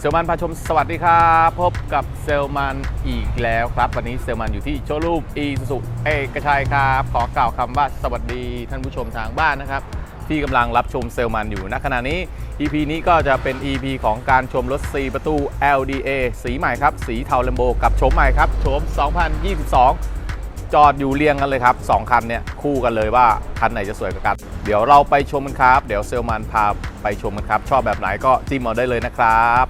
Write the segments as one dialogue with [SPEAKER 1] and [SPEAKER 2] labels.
[SPEAKER 1] เซลมันพาชมสวัสดีครับพบกับเซลมันอีกแล้วครับ วันนี้เซลมันอยู่ที่โชว์รูมอีสุเอกชัยครับ ขอกล่าวคำว่าสวัสดีท่านผู้ชมทางบ้านนะครับ ที่กำลังรับชมเซลมันอยู่ณขณะนี้ EP นี้ก็จะเป็น EP ของการชมรถ 4 ประตู LDA สีใหม่ครับ สีเทาเลมโบกับโฉมใหม่ครับโฉม 2022 จอดอยู่เรียงกันเลยครับ 2 คันเนี่ยคู่กันเลยว่าคันไหนจะสวยกว่ากัน เดี๋ยวเราไปชมกันครับ เดี๋ยวเซลมันพาไปชมกันครับ ชอบแบบไหนก็จิ้มเอาได้เลยนะครับ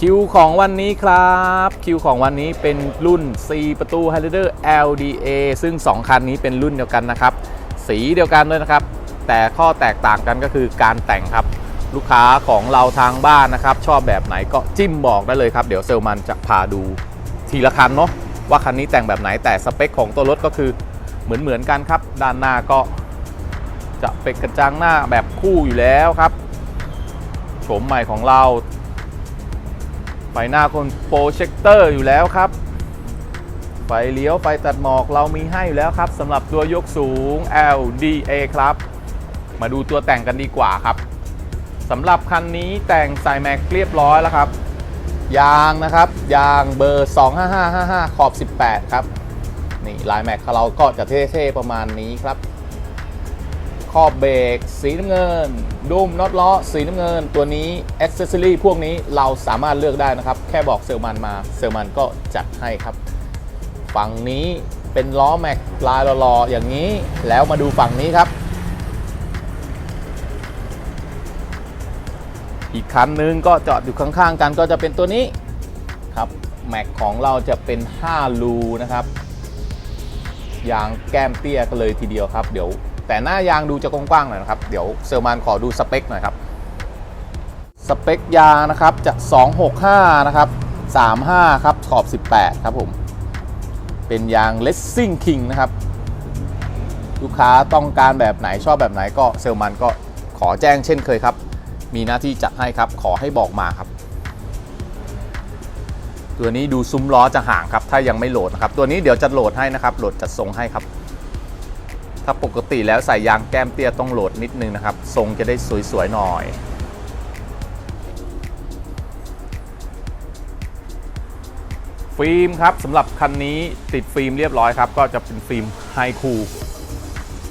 [SPEAKER 1] คิวของวันนี้ครับ คิวของวันนี้เป็นรุ่น4ประตู Highlander LDA ซึ่ง 2 คันนี้เป็นรุ่นเดียวกันนะครับ สีเดียวกันเลยนะครับ แต่ข้อแตกต่างกันก็คือการแต่งครับ ลูกค้าของเราทางบ้านนะครับ ชอบแบบไหนก็จิ้มบอกได้เลยครับ เดี๋ยวเซลมันจะพาดูทีละคันเนาะว่าคันนี้แต่งแบบไหนแต่สเปคของตัวรถก็คือเหมือนเหมือนๆกันครับ ด้านหน้าก็จะเป็นกระจังหน้าแบบคู่อยู่แล้วครับโฉมใหม่ของเรา ฟหน้าคนโปรเจคเตอร์อยู่แล้วครับ ไฟเลี้ยว ไฟตัดหมอกเรามีให้อยู่แล้วครับสำหรับตัวยกสูง LDA ครับ มาดูตัวแต่งกันดีกว่าครับสำหรับคันนี้แต่งใส่แม็กเรียบร้อยแล้วครับ ยางนะครับ ยางเบอร์ 25555 ขอบ 18 ครับ นี่ลายแม็กของเราก็จะเท่ๆประมาณนี้ครับ ขอบเบรกสีน้ำเงินดุมน็อตล้อสีน้ำเงิน ตัวนี้อ c เซสซอรี่พวกนี้เราสามารถเลือกได้นะครับ แค่บอกเซลมันมาเซลมันก็จัดให้ครับ ฝั่งนี้เป็นล้อแม็กลายรอๆอย่างนี้แล้วมาดูฝั่งนี้ครับ อีกคันนึงก็จอดอยู่ข้างๆกันก็จะเป็นตัวนี้ครับแม็กของเราจะเป็น 5 รูนะครับยางแก้มเตี้ยกันเลยทีเดียวครับ เดี๋ยว แต่หน้ายางดูจะกว้างๆหน่อยนะครับ เดี๋ยวเซลมานขอดูสเปคหน่อยครับ สเปคยางนะครับจะ 265 นะครับ 35 ครับ ขอบ 18 ครับผม เป็นยาง Racing King นะครับ ลูกค้าต้องการแบบไหนชอบแบบไหนก็เซลมันก็ขอแจ้งเช่นเคยครับ มีหน้าที่จัดให้ครับ ขอให้บอกมาครับ ตัวนี้ดูซุ้มล้อจะห่างครับ ถ้ายังไม่โหลดนะครับ ตัวนี้เดี๋ยวจะโหลดให้นะครับ โหลดจัดทรงให้ครับ ถ้าปกติแล้วใส่ยางแก้มเตี้ยต้องโหลดนิดนึงนะครับ ทรงจะได้สวยๆหน่อยฟิล์มครับสำหรับคันนี้ติดฟิล์มเรียบร้อยครับ ก็จะเป็นฟิล์มไฮคูล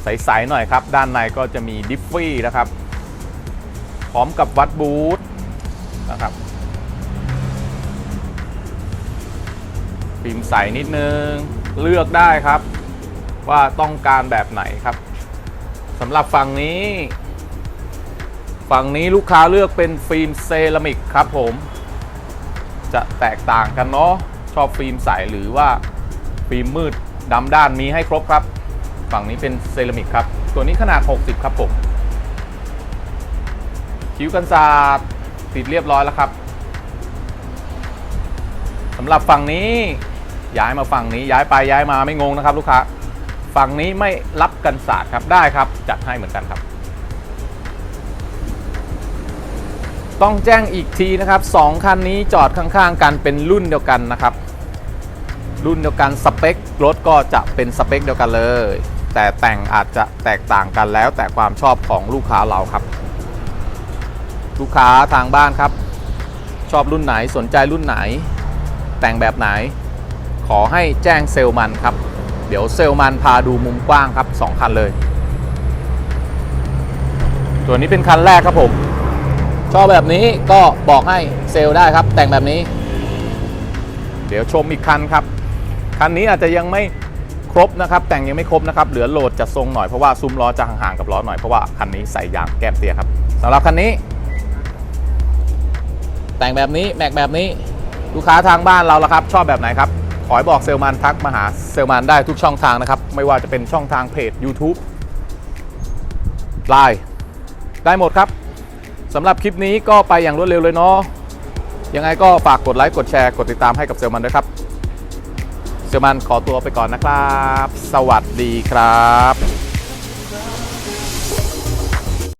[SPEAKER 1] ใสๆหน่อยครับ ด้านในก็จะมีดิฟฟี่นะครับพร้อมกับวัดบูทนะครับฟิล์มใสนิดนึงเลือกได้ครับ ว่าต้องการแบบไหนครับสำหรับฝั่งนี้ ฝั่งนี้ลูกค้าเลือกเป็นฟิล์มเซรามิกครับผม จะแตกต่างกันเนาะชอบฟิล์มใสหรือว่าฟิล์มมืดดำด้านมีให้ครบครับ ฝั่งนี้เป็นเซรามิกครับ ตัวนี้ขนาด 60 ครับผมคิ้วกันศาสตร์ติดเรียบร้อยแล้วครับสำหรับฝั่งนี้ย้ายมาฝั่งนี้ย้ายไปย้ายมาไม่งงนะครับ ลูกค้า ฝั่งนี้ไม่รับกันศาสตร์ครับได้ครับจัดให้เหมือนกันครับ ต้องแจ้งอีกทีนะครับสองคันนี้จอดข้างๆกันเป็นรุ่นเดียวกันนะครับ รุ่นเดียวกันสเปครถก็จะเป็นสเปคเดียวกันเลย แต่แต่งอาจจะแตกต่างกันแล้วแต่ความชอบของลูกค้าเราครับ ลูกค้าทางบ้านครับ ชอบรุ่นไหนสนใจรุ่นไหน แต่งแบบไหน ขอให้แจ้งเซลมันครับ เดี๋ยวเซลมันพาดูมุมกว้างครับสองคันเลย ตัวนี้เป็นคันแรกครับผม ชอบแบบนี้ก็บอกให้เซลได้ครับ แต่งแบบนี้ เดี๋ยวชมอีกคันครับ คันนี้อาจจะยังไม่ครบนะครับ แต่งยังไม่ครบนะครับเหลือโหลดจะทรงหน่อยเพราะว่าซุ้มล้อจะห่างๆกับล้อหน่อยเพราะว่าคันนี้ใส่ยางแก้มเตี้ยครับสำหรับคันนี้ แต่งแบบนี้แม็กแบบนี้ลูกค้าทางบ้านเราละครับ ชอบแบบไหนครับ ขอให้บอกเซลมันทักมาหาเซลมันได้ทุกช่องทางนะครับ ไม่ว่าจะเป็นช่องทางเพจ YouTube ไลน์ได้หมดครับสำหรับคลิปนี้ก็ไปอย่างรวดเร็วเลยเนาะยังไงก็ฝากกดไลค์กดแชร์กดติดตามให้กับเซลมันด้วยครับเซลมันขอตัวไปก่อนนะครับ สวัสดีครับ